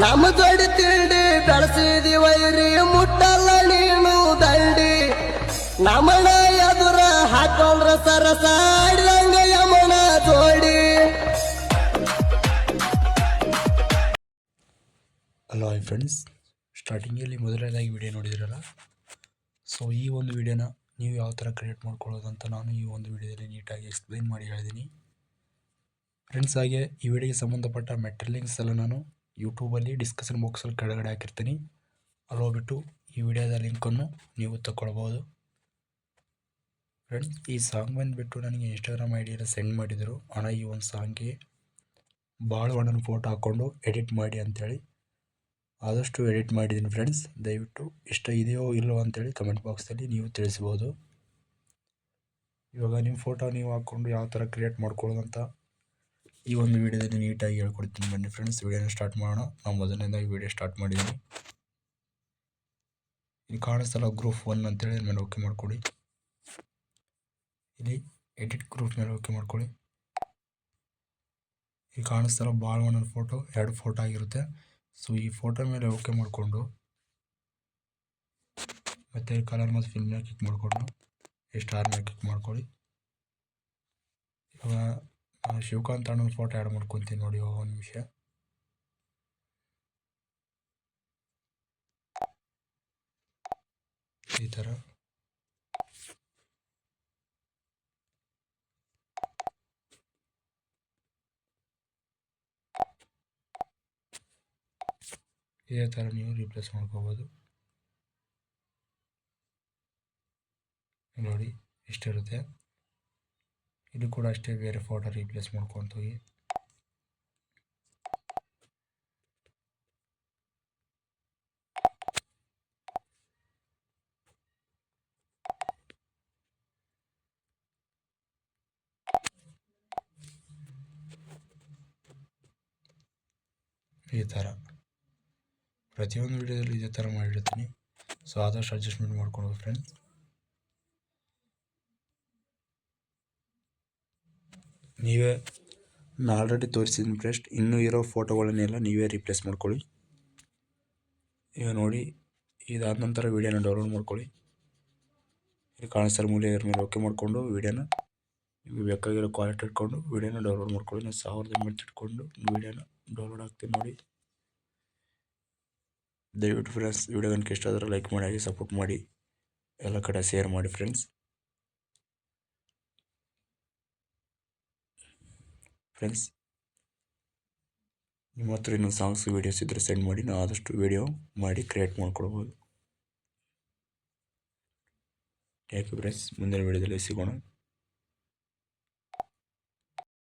ನಮ್ಮ ಜೋಡಿ ತಿಂಡಿ ಬೆಳೆಸಿದಿ ವೈರಿ, ಮುಟ್ಟಲ್ಲ ನೀನು ದಂಡಿ. ನಮನ ಎದುರ ಹಾಕೊಂಡ್ರ ಸರಸ, ಆಡಿದಂಗ ಯಮನ ಜೋಡಿ. ಹಲೋ ಐ ಫ್ರೆಂಡ್ಸ್ ಸ್ಟಾರ್ಟಿಂಗಲ್ಲಿ ಮೊದಲನೇದಾಗಿ ವಿಡಿಯೋ ನೋಡಿದಿರಲ್ಲ? ಸೊ ಈ ಒಂದು ವಿಡಿಯೋನ ನೀವು ಯಾವ ಥರ ಕ್ರಿಯೇಟ್ ಮಾಡ್ಕೊಳ್ಳೋದು ಅಂತ ನಾನು ಈ ಒಂದು ವಿಡಿಯೋದಲ್ಲಿ ನೀಟಾಗಿ ಎಕ್ಸ್ಪ್ಲೈನ್ ಮಾಡಿ ಹೇಳಿದ್ದೀನಿ ಫ್ರೆಂಡ್ಸ್ ಹಾಗೆ ಈ ವಿಡಿಯೋಗೆ ಸಂಬಂಧಪಟ್ಟ ಮೆಟ್ರಿಲಿಂಗ್ಸ್ ಎಲ್ಲ ನಾನು ಯೂಟ್ಯೂಬಲ್ಲಿ ಡಿಸ್ಕಷನ್ ಬಾಕ್ಸಲ್ಲಿ ಕೆಳಗಡೆ ಹಾಕಿರ್ತೀನಿ. ಅಲ್ಲಿ ಹೋಗ್ಬಿಟ್ಟು ಈ ವಿಡಿಯೋದ ಲಿಂಕನ್ನು ನೀವು ತಗೊಳ್ಬೋದು ಫ್ರೆಂಡ್ಸ್ ಈ ಸಾಂಗ್ ಬಂದುಬಿಟ್ಟು ನನಗೆ ಇನ್ಸ್ಟಾಗ್ರಾಮ್ ಐ ಡಿಯಲ್ಲಿ ಸೆಂಡ್ ಮಾಡಿದರು. ಹಣ ಈ ಒಂದು ಸಾಂಗ್ಗೆ ಭಾಳ ಹಣನ ಫೋಟೋ ಹಾಕ್ಕೊಂಡು ಎಡಿಟ್ ಮಾಡಿ ಅಂಥೇಳಿ ಆದಷ್ಟು ಎಡಿಟ್ ಮಾಡಿದ್ದೀನಿ ಫ್ರೆಂಡ್ಸ್ ದಯವಿಟ್ಟು ಇಷ್ಟ ಇದೆಯೋ ಇಲ್ಲವೋ ಅಂತೇಳಿ ಕಮೆಂಟ್ ಬಾಕ್ಸಲ್ಲಿ ನೀವು ತಿಳಿಸ್ಬೋದು. ಇವಾಗ ನಿಮ್ಮ ಫೋಟೋ ನೀವು ಹಾಕ್ಕೊಂಡು ಯಾವ ಥರ ಕ್ರಿಯೇಟ್ ಮಾಡ್ಕೊಳ್ಳೋದಂತ ಈ ಒಂದು ವಿಡಿಯೋದಲ್ಲಿ ನೀಟಾಗಿ ಹೇಳ್ಕೊಡ್ತೀನಿ ಬನ್ನಿ ಫ್ರೆಂಡ್ಸ್ ವಿಡಿಯೋನ ಸ್ಟಾರ್ಟ್ ಮಾಡೋಣ. ನಾವು ಮೊದಲನೇದಾಗಿ ವಿಡಿಯೋ ಸ್ಟಾರ್ಟ್ ಮಾಡಿದ್ದೀನಿ ಇಲ್ಲಿ ಕಾಣಿಸ್ತಲ್ಲ ಗ್ರೂಪ್ ಒನ್ ಅಂತೇಳಿ ಮೇಲೆ ಓಕೆ ಮಾಡ್ಕೊಳ್ಳಿ ಇಲ್ಲಿ ಎಡಿಟ್ ಗ್ರೂಪ್ ಮೇಲೆ ಓಕೆ ಮಾಡ್ಕೊಳ್ಳಿ ಇಲ್ಲಿ ಕಾಣಿಸ್ತಲ್ಲ ಭಾಳ ಒಂದೊಂದು ಫೋಟೋ ಎರಡು ಫೋಟೋ ಆಗಿರುತ್ತೆ. ಸೊ ಈ ಫೋಟೋ ಮೇಲೆ ಓಕೆ ಮಾಡಿಕೊಂಡು, ಮತ್ತು ಕಲರ್ ಮತ್ತು ಫಿಲ್ಮ್ನ ಕ್ಲಿಕ್ ಮಾಡಿಕೊಂಡು ಸ್ಟಾರ್ ಮೇಲೆ ಕ್ಲಿಕ್ ಮಾಡ್ಕೊಳ್ಳಿ ಇವಾಗ ಶಿವಕಾಂತ್ ಅಣ್ಣನ ಫೋಟೋ ಆ್ಯಡ್ ಮಾಡ್ಕೊತೀನಿ ನೋಡಿ ಒಂದು ನಿಮಿಷ. ಈ ಥರ ಇದೇ ಥರ ನೀವು ರಿಪ್ಲೇಸ್ ಮಾಡ್ಕೋಬೋದು. ನೋಡಿ, ಇಷ್ಟಿರುತ್ತೆ. ಇದು ಕೂಡ ಅಷ್ಟೇ ಬೇರೆ ಫೋಟೋ ರೀಪ್ಲೇಸ್ ಮಾಡ್ಕೊಂತ. ಹೋಗಿ ಈ ಥರ ಪ್ರತಿಯೊಂದು ವಿಡಿಯೋದಲ್ಲೂ ಇದೇ ಥರ ಮಾಡಿರ್ತೀನಿ. ಸೊ ಆದಷ್ಟು ಅಡ್ಜಸ್ಟ್ಮೆಂಟ್ ಮಾಡ್ಕೊಳ್ಳೋದು ಫ್ರೆಂಡ್ಸ್ ನೀವೇ ನಾ ಆಲ್ರೆಡಿ ತೋರಿಸಿದ ಫ್ರೆಸ್ಟ್ ಇನ್ನೂ ಇರೋ ಫೋಟೋಗಳನ್ನೆಲ್ಲ ನೀವೇ ರಿಪ್ಲೇಸ್ ಮಾಡ್ಕೊಳ್ಳಿ. ಈಗ ನೋಡಿ, ಇದಾದ ನಂತರ ವೀಡಿಯೋನ ಡೌನ್ಲೋಡ್ ಮಾಡ್ಕೊಳ್ಳಿ. ಇಲ್ಲಿ ಕಾಣಿಸ್ತಾರೆ ಮೂಲೆ ಇದ್ರ ಮೇಲೆ ಓಕೆ ಮಾಡಿಕೊಂಡು ವೀಡಿಯೋನ ನಿಮಗೆ ಬೇಕಾಗಿರೋ ಕ್ವಾಲಿಟಿ ಇಟ್ಕೊಂಡು ವೀಡಿಯೋನ ಡೌನ್ಲೋಡ್ ಮಾಡ್ಕೊಳ್ಳಿ. ನಾನು ಸಾವಿರದ ಎಂಬತ್ತು ಇಟ್ಕೊಂಡು ವೀಡಿಯೋನ ಡೌನ್ಲೋಡ್ ಆಗ್ತೀನಿ ನೋಡಿ. ದಯವಿಟ್ಟು ಫ್ರೆಂಡ್ಸ್ ವಿಡಿಯೋ ಕనుక ಇಷ್ಟ ಆದರೆ ಲೈಕ್ ಮಾಡಿ ಸಪೋರ್ಟ್ ಮಾಡಿ. ಎಲ್ಲ ಕಡೆ ಶೇರ್ ಮಾಡಿ ಫ್ರೆಂಡ್ಸ್ ಫ್ರೆಂಡ್ಸ್, ನಿಮ್ಮ ಹತ್ರ ಇನ್ನೊಂದು ಸಾಂಗ್ಸ್ ವೀಡಿಯೋಸ್ ಇದ್ದರೆ ಸೆಂಡ್ ಮಾಡಿ, ನಾವು ಆದಷ್ಟು ವೀಡಿಯೋ ಮಾಡಿ ಕ್ರಿಯೇಟ್ ಮಾಡ್ಕೊಳ್ಬೋದು ಥ್ಯಾಂಕ್ ಯು ಫ್ರೆಂಡ್ಸ್ ಮುಂದಿನ ವೀಡಿಯೋದಲ್ಲಿ ಸಿಗೋಣ.